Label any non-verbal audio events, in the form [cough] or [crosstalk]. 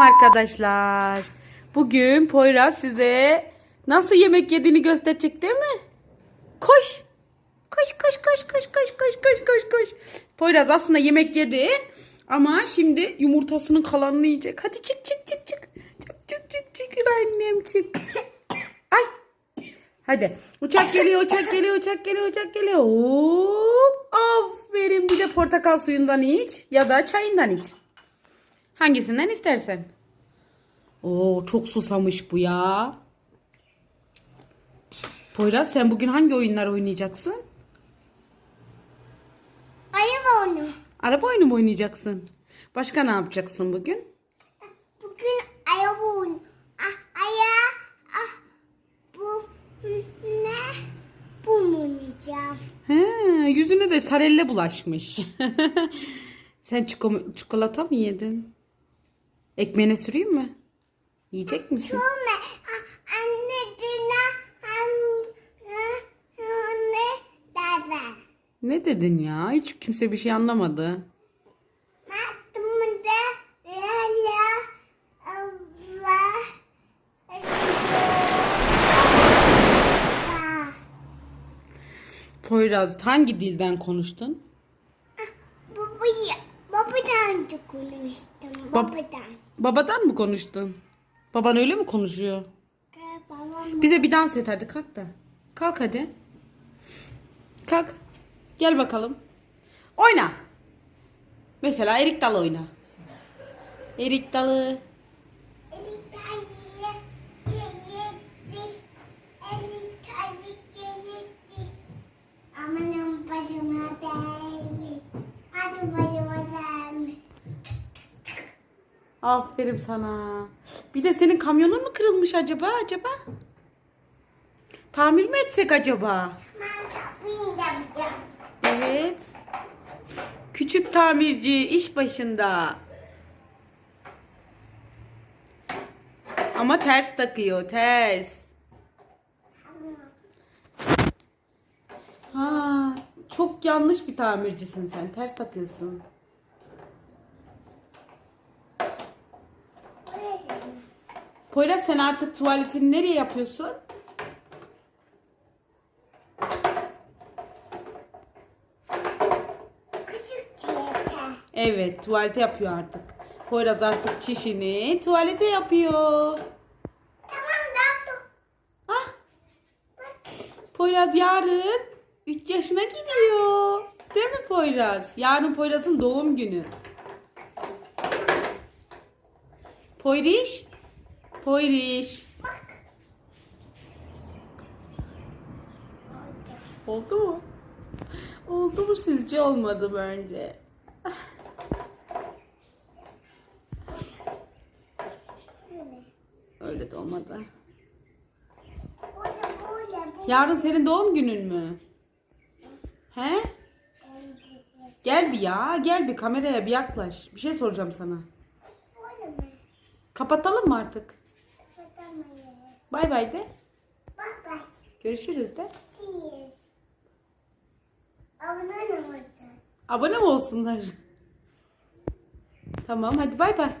Selam arkadaşlar. Bugün Poyraz size nasıl yemek yediğini gösterecek değil mi? Koş. Koş koş koş koş koş koş koş koş koş. Poyraz aslında yemek yedi ama şimdi yumurtasının kalanını yiyecek. Hadi çık çık çık çık. Çık çık çık çık annem çık. Ay. Hadi. Uçak geliyor, uçak geliyor, uçak geliyor, uçak geliyor. Hop. Aferin. Bir de portakal suyundan iç ya da çayından iç. Hangisinden istersen. Oo çok susamış bu ya. Poyraz sen bugün hangi oyunlar oynayacaksın? Ayı onu. Araba oyunu mu oynayacaksın? Başka ne yapacaksın bugün? Bugün ayı bunu. Ah, aya, ah, bu ne? Bu mu yiyeceğim? He, yüzüne de sarelle bulaşmış. [laughs] sen çiko- çikolata mı yedin? Ekmeğine süreyim mi? Yiyecek misin? Ah, anne dina, anne, dada. Ne dedin ya? Hiç kimse bir şey anlamadı. Poyraz hangi dilden konuştun? Babaya, babadan da konuştum. Bab- Babadan. Babadan mı konuştun? Baban öyle mi konuşuyor? Babam. Bize bir dans et hadi kalk da. Kalk hadi. Kalk. Gel bakalım. Oyna. Mesela erik dalı oyna. Erik dalı. Aferin sana. Bir de senin kamyonun mu kırılmış acaba acaba? Tamir mi etsek acaba? Evet. Küçük tamirci iş başında. Ama ters takıyor, ters. Ha, çok yanlış bir tamircisin sen. Ters takıyorsun. Poyraz sen artık tuvaletini nereye yapıyorsun? Küçük tepe. Evet, tuvalete yapıyor artık. Poyraz artık çişini tuvalete yapıyor. Tamam Datu. Ah. Poyraz yarın 3 yaşına gidiyor. Değil mi Poyraz? Yarın Poyraz'ın doğum günü. Poyriş. Poyriş. Oldu mu? Oldu mu sizce olmadı bence? Öyle de olmadı. Yarın senin doğum günün mü? He? Gel bir ya. Gel bir kameraya bir yaklaş. Bir şey soracağım sana. Kapatalım mı artık? Bay bay de. Bak bak. Görüşürüz de. Abone mi olsunlar? Tamam hadi bay bay.